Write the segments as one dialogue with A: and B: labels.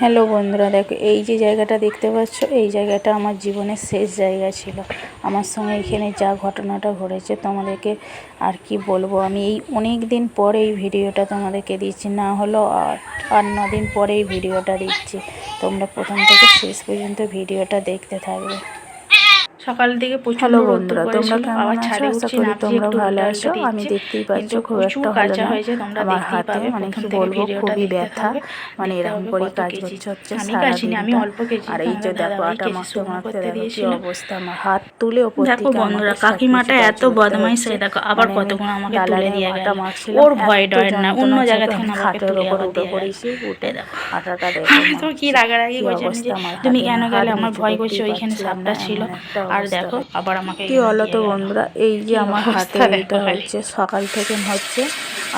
A: Hello বন্ধুরা, দেখো এই যে জায়গাটা দেখতে পাচ্ছ, এই জায়গাটা আমার জীবনের শেষ জায়গা ছিল। আমার সঙ্গে এখানে যা ঘটনাটা ঘটেছে তোমাদেরকে আর কি বলব, আমি এই অনেক দিন পরে এই ভিডিওটা তোমাদেরকে দিচ্ছি, না হলো আট ন দিন পরে এই ভিডিওটা দিচ্ছি। তোমরা প্রথম থেকে শেষ পর্যন্ত ভিডিওটা দেখতে থাকবে।
B: সকাল থেকে প্রচুর
A: বন্ধুরা তোমরা কেমন আছো? আশা করি তোমরা ভালো আছো। আমি দেখতেই পাচ্ছ খুব একটা ভালো না
B: হয়েছে, তোমরা
A: আমার হাতে মানে কি বলব খুবই ব্যথা। মানে এরকম করে কাজ। করছে হচ্ছে
B: আমি আমি অল্প কেজি,
A: আর এই যে
B: আমাদের
A: দেখো আটা
B: কেজি
A: মাখতে মাখতে দেখো কি অবস্থা। আমার হাত তুলে ওপর
B: দেখো বন্ধুরা কাকিমাটা এত বদমাইশ হয়ে দেখো আবার
A: মানে
B: কতক্ষণ আমাকে তুলে দিয়ে গেল। ওর ভয় ডয় না অন্য জায়গা থেকে
A: আমি
B: আমাকে তুলে
A: ওপর উঠে পড়েছি উঠে
B: দেখো
A: আটাটা দেখো
B: তো কি রাগারাগি করছে তুমি কেন গেলে আমার ভয় করছে ওইখানে সাপটা ছিল আর দেখো আবার আমাকে
A: কি তো বন্ধুরা? এই যে আমার হাতে এটা হচ্ছে সকাল থেকে হচ্ছে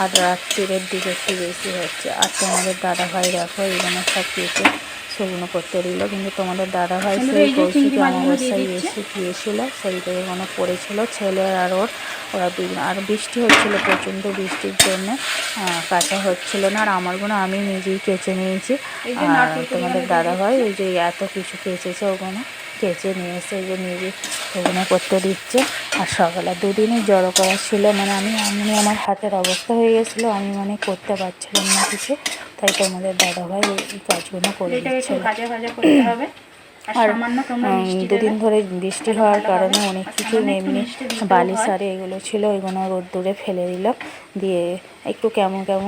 A: আর রাত্রিরের দিকে একটু বেশি হচ্ছে। আর তোমাদের দাদা ভাই দেখো এখানে সব কেটে সেগুলো করতে দিল। কিন্তু তোমাদের দাদা ভাই সেই কৌশিকে অমাবস্যায় এসে গিয়েছিল সেই থেকে কোনো পড়েছিল। ছেলে আর ওর ওরা দুজন আর বৃষ্টি হচ্ছিল প্রচণ্ড বৃষ্টির জন্য কাঁচা হচ্ছিল না। আর আমার আমারগুলো আমি নিজেই কেচে নিয়েছি। আর তোমাদের দাদা ভাই ওই যে এত কিছু কেচেছে ওখানে। কেচে নিয়ে এসে যে নিজে ওখানে করতে দিচ্ছে। আর সকালে দুদিনই জড়ো করা ছিল। মানে আমি আমি আমার হাতের অবস্থা হয়ে গেছিল। আমি মানে করতে পারছিলাম না কিছু। তাই তোমাদের দাদা ভাই এই কাজগুলো করে
B: হবে। আর মিষ্টি
A: দুদিন ধরে বৃষ্টি হওয়ার কারণে অনেক কিছু এমনি বালি সারে এগুলো ছিল। এগুলো রোদ্দুরে ফেলে দিলাম দিয়ে একটু কেমন কেমন